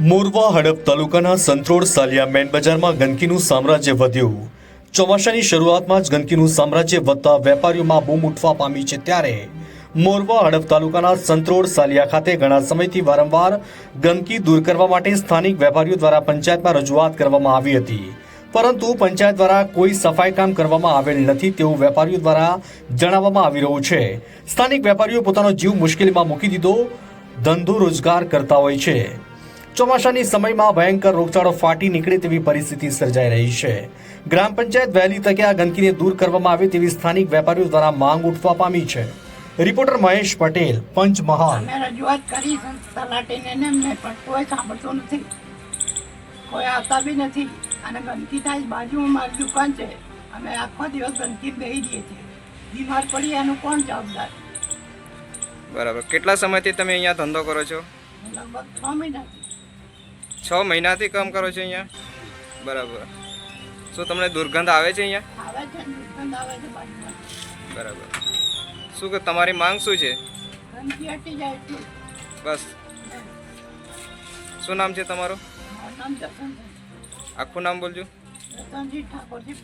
મોરવા હડપ તાલુકાના સંત્રોડ સાલિયા મેન બજારમાં ગંદકીનું સામ્રાજ્ય વધ્યું. ચોમાસાની શરૂઆતમાં જ ગંદકીનું સામ્રાજ્ય વધતા વેપારીઓમાં બૂમ ઉઠવા પામી છે ત્યારે મોરવા હડપ તાલુકાના સંત્રોડ સાલિયા ખાતે ઘણા સમયથી વારંવાર ગંદકી દૂર કરવા માટે સ્થાનિક વેપારીઓ દ્વારા પંચાયતમાં રજૂઆત કરવામાં આવી હતી. પરંતુ પંચાયત દ્વારા કોઈ સફાઈ કામ કરવામાં આવેલ નથી તેવું વેપારીઓ દ્વારા જણાવવામાં આવી રહ્યું છે. સ્થાનિક વેપારીઓ પોતાનો જીવ મુશ્કેલીમાં મૂકી દીધો. ધંધો રોજગાર કરતા હોય છે. ચોમાસાની સમયમાં ભયંકર રોગચાળો ફાટી નીકળે તેવી પરિસ્થિતિ સર્જાઈ રહી છે. ગ્રામ પંચાયત વહેલી તકે આ ગંદકીને દૂર કરવામાં આવે તેવી સ્થાનિક વેપારીઓ દ્વારા માંગ ઉઠવા પામી છે. રિપોર્ટર મહેશ પટેલ પંચમહાલ. અમે રજૂઆત કરી તલાટીને ને એમને પણ કોઈ સાંભળતો નથી. કોઈ આવતા બી નથી. અને ગંદકી થાય બાજુમાં મારી દુકાન છે. અમે આખો દિવસ ગંદકી બેહી દઈએ છીએ. બીમાર પડી એનું કોણ જવાબદાર? બરાબર. કેટલા સમયથી તમે અહીંયા ધંધો કરો છો? લગભગ છ મહિનાથી. છ મહિનાથી કામ કરો છો અહીંયા? બરાબર. શું તમને દુર્ગંધ આવે છે અહીંયા? બરાબર. શું કે તમારી માંગ શું છે? બસ. શું નામ છે તમારું? આખું નામ બોલજો. ઠાકોરજી